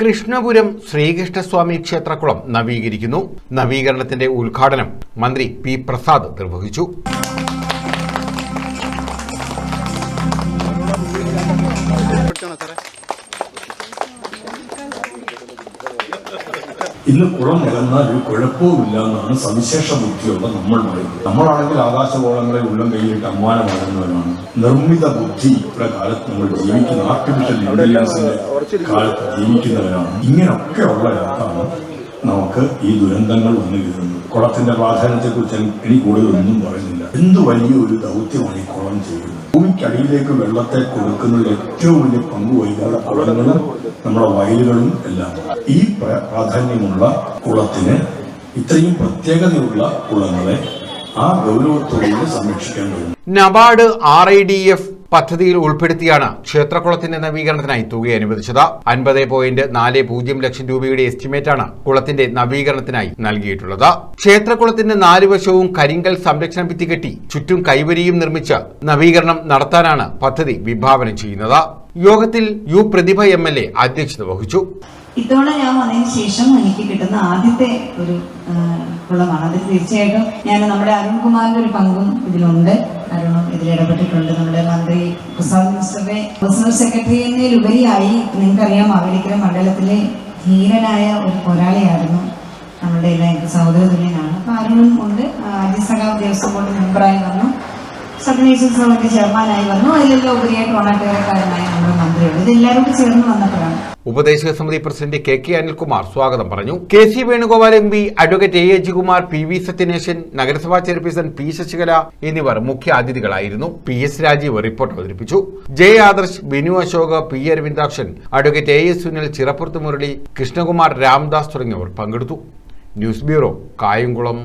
കൃഷ്ണപുരം ശ്രീകൃഷ്ണസ്വാമി ക്ഷേത്രക്കുളം നവീകരിക്കുന്നു. നവീകരണത്തിന്റെ ഉദ്ഘാടനം മന്ത്രി പി പ്രസാദ് നിർവഹിച്ചു. ഇന്ന് കുളം നികന്നാൽ ഒരു കുഴപ്പവുമില്ല എന്നാണ് സവിശേഷ ബുദ്ധിയുള്ള നമ്മൾ പറയുന്നത്. നമ്മളാണെങ്കിൽ ആകാശഗോളങ്ങളെ ഉള്ളം കൈയിട്ട് അമ്മാനം വളരുന്നവരാണ് നിർമ്മിത ബുദ്ധി ബുദ്ധിയുടെ കാലത്ത് നമ്മൾ ജീവിക്കുന്ന ആർട്ടിഫിഷ്യൽ ഇന്റലിജൻസിന്റെ കാലത്ത് ജീവിക്കുന്നവരാണ്. ഇങ്ങനെയൊക്കെ ഉള്ള ഒരാൾക്കാണ് നമുക്ക് ഈ ദുരന്തങ്ങൾ വന്നു കയറുന്നത് കുളത്തിന്റെ പ്രാധാന്യത്തെക്കുറിച്ച് എനിക്ക് കൂടുതലൊന്നും പറയുന്നില്ല. എന്ത് വലിയ ഒരു ദൗത്യമാണ് ഈ കുളം ചെയ്യുന്നത്? ഭൂമിക്കടിയിലേക്ക് വെള്ളത്തെ കൊടുക്കുന്നതിൽ ഏറ്റവും വലിയ പങ്ക് വഹിക്കുന്ന കുളങ്ങളും നമ്മുടെ വയലുകളും എല്ലാം ഈ പ്ര- പ്രാധാന്യമുള്ള കുളത്തിന് ഇത്രയും പ്രത്യേകതയുള്ള കുളങ്ങളെ ആ ഗൗരവത്തോടെ സംരക്ഷിക്കാൻ കഴിയും. NABARD R I D F പദ്ധതിയിൽ ഉൾപ്പെടുത്തിയാണ് ക്ഷേത്രക്കുളത്തിന്റെ നവീകരണത്തിനായി തുക അനുവദിച്ചത്. അൻപത് പോയിന്റ് നാല് പൂജ്യം ലക്ഷം രൂപയുടെ എസ്റ്റിമേറ്റാണ് കുളത്തിന്റെ നവീകരണത്തിനായി നൽകിയിട്ടുള്ളത്. ക്ഷേത്രകുളത്തിന്റെ നാല് വശവും കരിങ്കൽ സംരക്ഷണ ഭിത്തി കെട്ടി ചുറ്റും കൈവരിയും നിർമ്മിച്ച് നവീകരണം നടത്താനാണ് പദ്ധതി വിഭാവനം ചെയ്യുന്നത്. യോഗത്തിൽ U Prathibha M L A അധ്യക്ഷത വഹിച്ചു. ഇത്തവണ ഞാൻ വന്നതിന് ശേഷം എനിക്ക് കിട്ടുന്ന ആദ്യത്തെ ഒരു കുളമാണ്. അതിൽ തീർച്ചയായിട്ടും ഞാൻ നമ്മുടെ അരുൺകുമാറിന്റെ ഒരു പങ്കും ഇതിലുണ്ട്. അരുണും? ഇതിൽ ഇടപെട്ടിട്ടുണ്ട്. നമ്മുടെ മന്ത്രി പ്രസാദ് മിനിസ്റ്ററുടെ പേഴ്സണൽ സെക്രട്ടറി എന്നതിലുപരിയായി നിങ്ങൾക്കറിയാം മാവേലിക്കര മണ്ഡലത്തിലെ ധീരനായ ഒരു പോരാളിയായിരുന്നു നമ്മുടെ എല്ലാം എനിക്ക് സഹോദര തുല്യനാണ്. അപ്പൊ അരുണും ഉണ്ട്. രാജ്യസഭാ ദേവസ്വം ബോർഡ് മെമ്പറായി വന്നു. സബ്നേഷൻ സഭയുടെ ചെയർമാനായി വന്നു. അതിലെല്ലാം ഉപരിയായിട്ട് ഓണാട്ടുകാരക്കാരനായ നമ്മുടെ മന്ത്രിയുണ്ട്. ഇതെല്ലാവരും ചേർന്ന് വന്നപ്പോഴാണ് ഉപദേശക സമിതി പ്രസിഡന്റ് കെ കെ അനിൽകുമാർ സ്വാഗതം പറഞ്ഞു. K C Venugopal M P advocate A A Jikumar P V Sathyaneshan നഗരസഭാ ചെയർപേഴ്സൺ പി ശശികല എന്നിവർ മുഖ്യ അതിഥികളായിരുന്നു. പി എസ് രാജീവ് റിപ്പോർട്ട് അവതരിപ്പിച്ചു. J Adarsh Binu Ashok P Aravindakshan advocate A S Sunil Chirappurath Murali Krishnakumar Ramdas തുടങ്ങിയവർ പങ്കെടുത്തു. News bureau Kayamkulam.